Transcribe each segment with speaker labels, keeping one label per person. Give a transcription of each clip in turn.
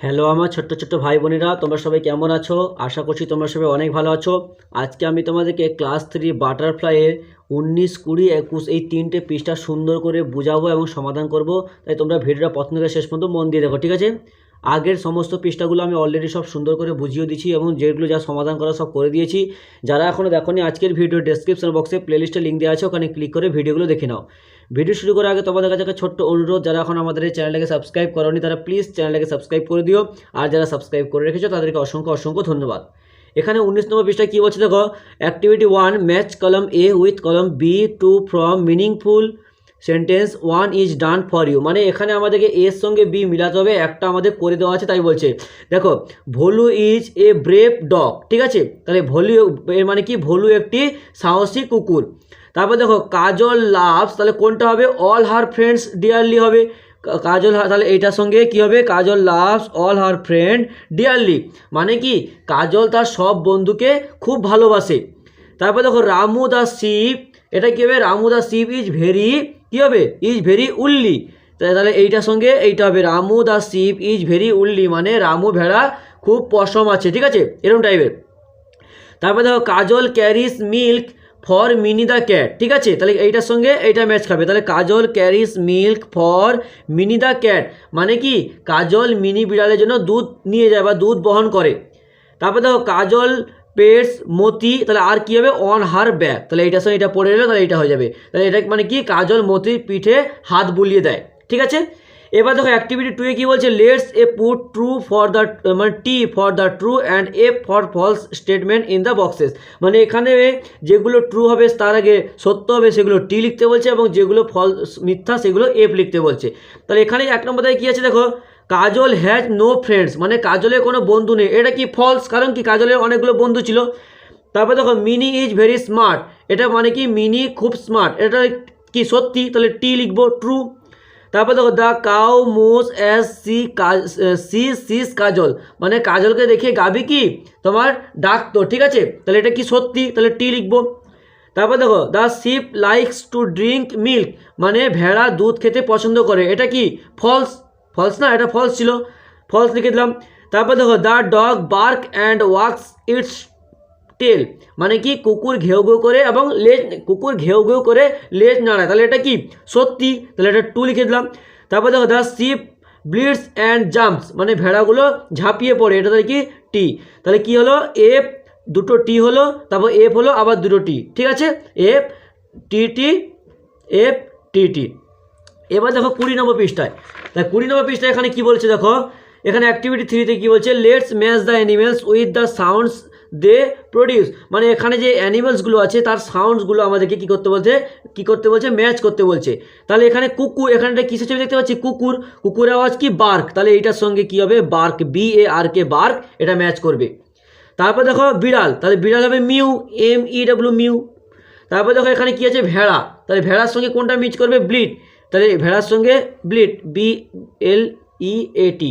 Speaker 1: Hello আমার ছোট্ট ছোট্ট ভাই বোনেরা, তোমরা সবাই কেমন আছো? আশা করছি তোমরা সবাই অনেক ভালো আছো। আজকে আমি তোমাদেরকে ক্লাস থ্রি বাটারফ্লাইয়ের উনিশ, কুড়ি, একুশ এই তিনটে পৃষ্ঠা সুন্দর করে বুঝাবো এবং সমাধান করব। তাই তোমরা ভিডিওটা প্রথম থেকে শেষ পর্যন্ত মন দিয়ে দেখো, ঠিক আছে? আগের সমস্ত পৃষ্ঠাগুলো আমি অলরেডি সব সুন্দর করে বুঝিয়ে দিচ্ছি এবং যেগুলো যা সমাধান করা সব করে দিয়েছি। যারা এখনও দেখোনি, আজকের ভিডিও ডেসক্রিপশন বক্সে প্লেলিস্টে লিঙ্ক দেওয়া আছে, ওখানে ক্লিক করে ভিডিওগুলো দেখে নাও। ভিডিও শুরু করার আগে তোমাদের কাছে একটা ছোট্ট অনুরোধ, যারা এখন আমাদের এই চ্যানেলটাকে সাবস্ক্রাইব করনি, তারা প্লিজ চ্যানেলটাকে সাবস্ক্রাইব করে দিও। আর যারা সাবস্ক্রাইব করে রেখেছো, তাদেরকে অসংখ্য অসংখ্য ধন্যবাদ। এখানে উনিশ নম্বর পৃষ্ঠায় কী বলছে দেখো? Activity one match column A with column B to from meaningful sentence one is done for you মানে এখানে আমাদেরকে এর সঙ্গে বি মিলাতে হবে, একটা আমাদের করে দেওয়া আছে, তাই বলছে। দেখো, Bholu is a brave dog ঠিক আছে? তাহলে ভলু এর মানে কি? ভলু একটি সাহসী কুকুর। তারপর দেখো, কাজল লাভস তাহলে কোনটা হবে? অল হার ফ্রেন্ডস ডিয়ারলি হবে। কাজল তাহলে এইটার সঙ্গে কি হবে? Kajal loves all her friend dearly মানে কি? কাজল তার সব বন্ধুকে খুব ভালোবাসে। তারপর দেখো, রামু দা শিপ এটা কী হবে? Ramu the sheep is very কী হবে? ইজ ভেরি উল্লি তাহলে এইটার সঙ্গে এইটা হবে। Ramu the sheep is very woolly মানে রামু ভেড়া খুব পশম আছে, ঠিক আছে? এরকম টাইপের তারপরে দেখো, Kajal carries milk for Mini the cat ঠিক আছে? তাহলে এইটার সঙ্গে এইটা ম্যাচ খাবে। তাহলে Kajal carries milk for Mini the cat মানে কি? কাজল মিনি বিড়ালের জন্য দুধ নিয়ে যায় বা দুধ বহন করে। তারপরে দেখো, কাজল পেটস, মতি, তাহলে আর কী হবে? On her bag. তাহলে এইটার সঙ্গে এটা পড়ে এলো তাহলে এটা হয়ে যাবে। তাহলে এটা মানে কি? কাজল মতির পিঠে হাত বুলিয়ে দেয়। ঠিক আছে? এবার দেখো অ্যাক্টিভিটি টুয়ে কী বলছে? Let's a put true for the মানে T for the true and a for false statement in the boxes মানে এখানে যেগুলো ট্রু হবে, তার আগে সত্য হবে, সেগুলো টি লিখতে বলছে এবং যেগুলো ফলস মিথ্যা, সেগুলো এফ লিখতে বলছে। তাহলে এখানে এক নম্বর কী আছে দেখো? কাজল হ্যাজ নো ফ্রেন্ডস মানে কাজলের কোনো বন্ধু নেই। এটা কি ফলস কারণ কি কাজলের অনেকগুলো বন্ধু ছিল। তারপর দেখো মিনি ইজ ভেরি স্মার্ট এটা মানে কি মিনি খুব স্মার্ট এটা কি সত্যি? তাহলে টি লিখব ট্রু তারপর দেখো the cow moos as she she sees Kajal. মানে কাজলকে দেখে গাবি কি? তোমার ডাকতো, ঠিক আছে? তাহলে এটা কি সত্যি? তাহলে টি লিখব। তারপর দেখো the sheep likes to drink milk মানে ভেড়া দুধ খেতে পছন্দ করে। এটা কি ফলস ফলস না, এটা ফলস ছিল। ফলস লিখে দিলাম। তারপর দেখো the dog bark and wags its tail মানে কি? কুকুর ঘেউ ঘেউ করে এবং লেজ, কুকুর ঘেউ ঘেউ করে লেজ নাড়ায়। তাহলে এটা কি? সত্যি। তাহলে এটা টু লিখে দিলাম। তারপর দেখো the sheep bleats and jumps মানে ভেড়াগুলো ঝাঁপিয়ে পড়ে। এটা তাহলে কি? টি তাহলে কি হলো? এফ দুটো টি হলো, তারপর এফ হলো আবার দুটো টি ঠিক আছে? F T T F T টি এবার দেখো কুড়ি নম্বর পৃষ্ঠায়। তাই কুড়ি নম্বর পৃষ্ঠায় এখানে কি বলছে দেখো? এখানে অ্যাক্টিভিটি থ্রিতে কি বলছে? Let's match the animals with the sounds they produce মানে এখানে যে অ্যানিমেলসগুলো আছে, তার সাউন্ডসগুলো আমাদেরকে কী করতে বলছে? কী করতে বলছে? ম্যাচ করতে বলছে। তাহলে এখানে কুকুর এখানটা কিসের ছবি দেখতে পাচ্ছি? কুকুর। কুকুর আওয়াজ কি? বার্ক তাহলে এইটার সঙ্গে কি হবে? Bark B A R K bark এটা ম্যাচ করবে। তারপর দেখো বিড়াল। তাহলে বিড়াল হবে meow M E W meow. তারপর দেখো এখানে কি আছে? ভেড়া। তাহলে ভেড়ার সঙ্গে কোনটা মিচ করবে? ব্লিড তাহলে ভেড়ার সঙ্গে bleed B L E A টি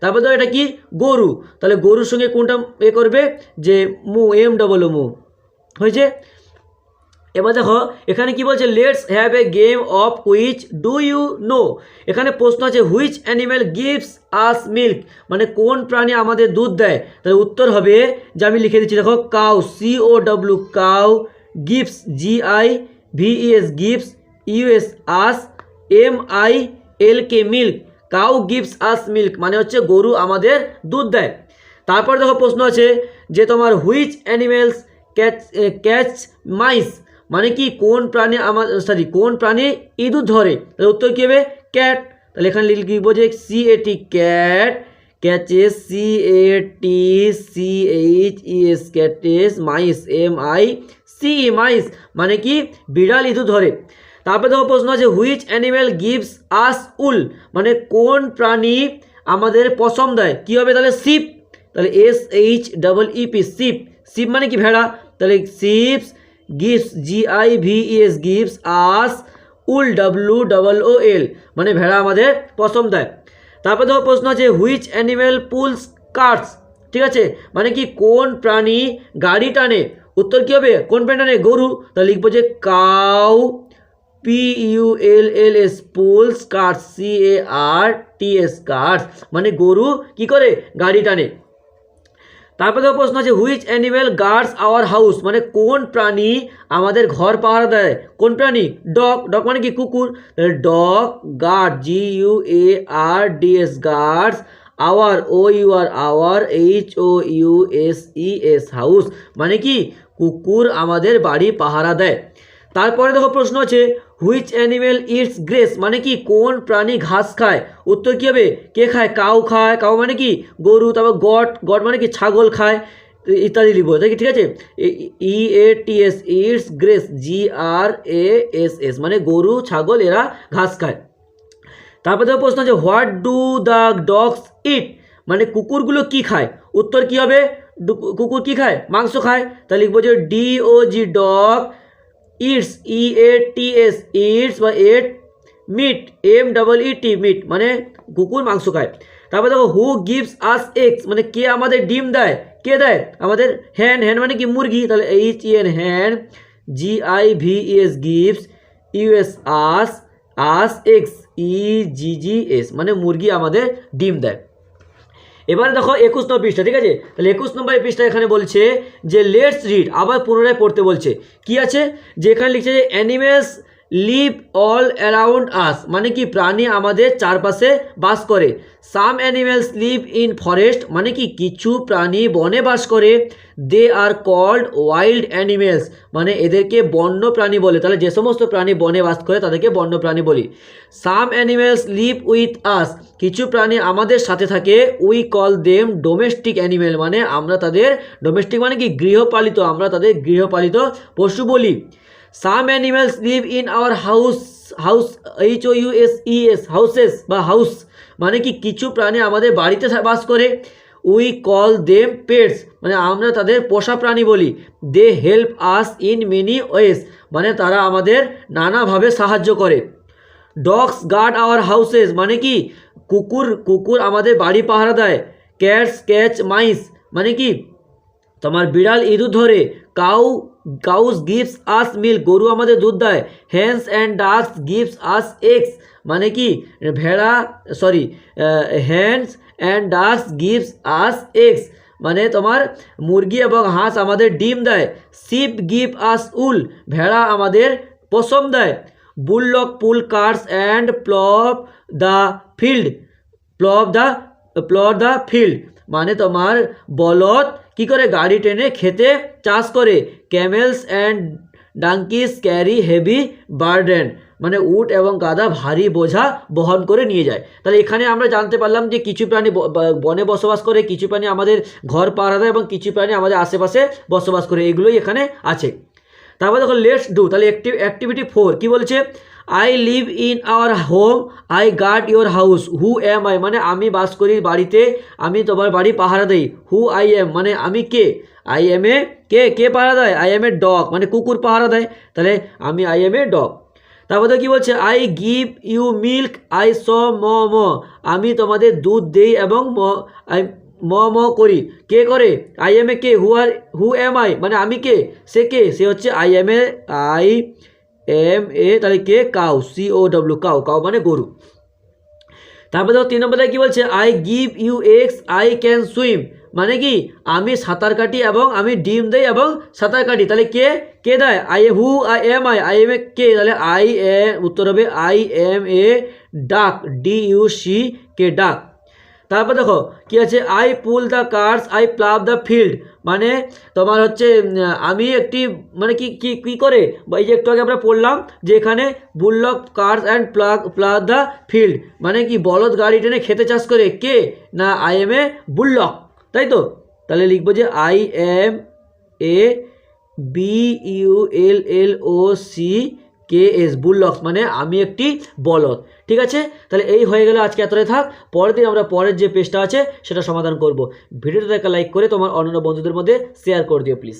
Speaker 1: তারপর দেখো এটা কি? গরু। তাহলে গরুর সঙ্গে কোনটা এ করবে? যে মু এম ডবল মু। হয়েছে? এবার দেখো, এখানে কি বলছে? Let's have a game of which do you know এখানে প্রশ্ন আছে which animal gives us milk মানে কোন প্রাণী আমাদের দুধ দেয়? তাহলে উত্তর হবে যে আমি লিখে দিচ্ছি, দেখো cow C O W cow gives G I V S gives U S us M I L K milk cow gives us milk মানে হচ্ছে গরু আমাদের দুধ দেয়। তারপর দেখো প্রশ্ন আছে যে তোমার which animals catch catch mice মানে কি, কোন প্রাণী আমার সরি কোন প্রাণী ইঁদুর ধরে? তাহলে উত্তর কী হবে? ক্যাট তাহলে এখানে লিখব যে C A T cat catches C A T C H E S catches mice M I C mice মানে কি, বিড়াল ইঁদুর ধরে। তারপরে দেখো প্রশ্ন আছে which animal gives us wool মানে কোন প্রাণী আমাদের পশম দেয়? কী হবে? তাহলে সিপ তাহলে S H double E P sheep sheep মানে কি ভেড়া? তাহলে sheeps gives G I V S gives us wool W double O L মানে ভেড়া আমাদের পশম দেয়। তারপর দেখো প্রশ্ন আছে হুইচ অ্যানিম্যাল পুলস কার্টস ঠিক আছে? মানে কি কোন প্রাণী গাড়ি টানে? উত্তর কী হবে? কোন প্রাণী টানে? গরু। তাহলে লিখব যে cow P U L L S pulls carts C A R T S carts মানে গরু কি করে? গাড়ি টানে। তারপরে দেখো প্রশ্ন আছে which animal guards our house মানে কোন প্রাণী আমাদের ঘর পাহারা দেয়? কোন প্রাণী? ডগ ডগ মানে কি? কুকুর। Dog guard G U A R D S guards our O U R our H O U S E S house মানে কি? কুকুর আমাদের বাড়ি পাহারা দেয়। তারপরে দেখো প্রশ্ন আছে হুইচ অ্যানিমেল ইটস গ্রেস মানে কি, কোন প্রাণী ঘাস খায়? উত্তর কী হবে? কে খায়? কাউ খায়। কাউ মানে কি, গরু, তারপর গট গট মানে কি, ছাগল খায়, ইত্যাদি লিখব কি, ঠিক আছে? E, A, T, S eats grass G R A S S মানে গরু, ছাগল, এরা ঘাস খায়। তারপর দেখো প্রশ্ন আছে what do the dogs eat মানে কুকুরগুলো কি খায়? উত্তর কি হবে? কুকুর কি খায়? মাংস খায়। তাহলে লিখব যে D O G dog eats E A T S eats বা eat meat M double E T meat মানে কুকুর মাংস খায় তারপর দেখো হু গিভস আস এগস মানে কে আমাদের ডিম দেয় কে দেয় আমাদের হ্যান হ্যান মানে কি মুরগি তাহলে H E N hen G I V S gives U S us us eggs E G G S মানে মুরগি আমাদের ডিম দেয় এবারে দেখো একুশ নম্বর পৃষ্ঠা, ঠিক আছে? তাহলে একুশ নম্বর পৃষ্ঠা এখানে বলছে যে লেটস রিড আবার পুনরায় পড়তে বলছে। কি আছে? যে এখানে লিখছে যে animals live all around us মানে কি প্রাণী আমাদের চারপাশে বাস করে। Some animals live in forest মানে কি কিছু প্রাণী বনে বাস করে। They are called wild animals মানে এদেরকে বন্য প্রাণী বলে। তাহলে যে সমস্ত প্রাণী বনে বাস করে, তাদেরকে বন্য প্রাণী বলি। Some animals live with us, কিছু প্রাণী আমাদের সাথে থাকে। We call them domestic animal মানে আমরা তাদের, ডোমেস্টিক মানে কি গৃহপালিত, আমরা তাদের গৃহপালিত পশু বলি। Some animals live in our house house H O U S E S houses বা হাউস মানে কি কিছু প্রাণী আমাদের বাড়িতে বাস করে। উই কল দেম পেটস মানে আমরা তাদের পোষা প্রাণী বলি। They help us in many ways মানে তারা আমাদের নানাভাবে সাহায্য করে। ডগস গার্ড আওয়ার হাউসেস মানে কি কুকুর কুকুর আমাদের বাড়ি পাহারা দেয়। ক্যাটস ক্যাচ মাইস মানে কি তোমার বিড়াল ইঁদুর ধরে cow, cows gives us milk, গরু আমাদের দুধ দেয়। Hens and ducks gives us eggs মানে কি? ভেড়া, sorry hens and ducks gives us eggs মানে তোমার মুরগি এবং হাঁস আমাদের ডিম দেয়। শিপ গিভ আস উল, ভেড়া আমাদের পশম দেয়। Bullock pull, carts and plough the field, plough the plot the field মানে তোমার বলদ কি করে গাড়ি টেনে খেতে চাষ করে? Camels and donkeys carry heavy burden. মানে উট এবং গাদা ভারী বোঝা বহন করে নিয়ে যায়। তাহলে এখানে আমরা জানতে পারলাম যে কিছু প্রাণী বনে বসবাস করে, কিছু প্রাণী আমাদের ঘর পাহারা দেয় এবং কিছু প্রাণী আমাদের আশেপাশে বসবাস করে। এগুলোই এখানে আছে। তারপর দেখো লেটস ডু তাহলে অ্যাক্টিভ অ্যাক্টিভিটি ফোর কী বলছে? I live in our home I guard your house who am I মানে আমি বাস করি বাড়িতে, আমি তোমার বাড়ি পাহারা দেই। হু আই এম মানে আমি কে? আই এম এ কে? কে পাহারা দেয়? আই এম এ ডগ মানে কুকুর পাহারা দেয়। তাহলে আমি আই এম এ ডগ তারপরে কি বলছে? I give you milk I স ম ম আমি তোমাদের দুধ দেই এবং ম, আই ম ম করি। কে করে? I am a K. Who are who am I মানে আমি কে? সে কে? সে হচ্ছে I am a I am a তাহলে কে? Cow C O W cow cow মানে গরু। তারপরে দেখো তিন নম্বরে কি বলছে? I give you eggs I can swim মানে কি? আমি সাঁতার কাটি এবং আমি ডিম দেই এবং সাঁতার কাটি। তাহলে কে? কে দেয়? I who I am I I am a কে? তাহলে আই এ উত্তর হবে আই এম এ ডাক ডি ইউ সি কে ডাক তারপর দেখো, কি আছে? I pull the carts I plough the field মানে তোমার হচ্ছে আমি একটি মানে কি কি কি করে? এই যে একটু আগে আমরা পড়লাম যে এখানে bullock carts and plough plough the field মানে কি, বলদ গাড়ি টেনে খেতে চাষ করে কে? না আই এম এ বুললক তাই তো? তাহলে লিখব যে I am a B U L L O C K S bullocks মানে আমি একটি বলদ। ঠিক আছে? তাহলে এই হয়ে গেলে আজকে এতটাই থাক। পরের দিন আমরা পরের যে পেজটা আছে সেটা সমাধান করব। ভিডিওটা লাইক করে তোমার অন্যান্য বন্ধুদের মধ্যে শেয়ার করে দিও প্লিজ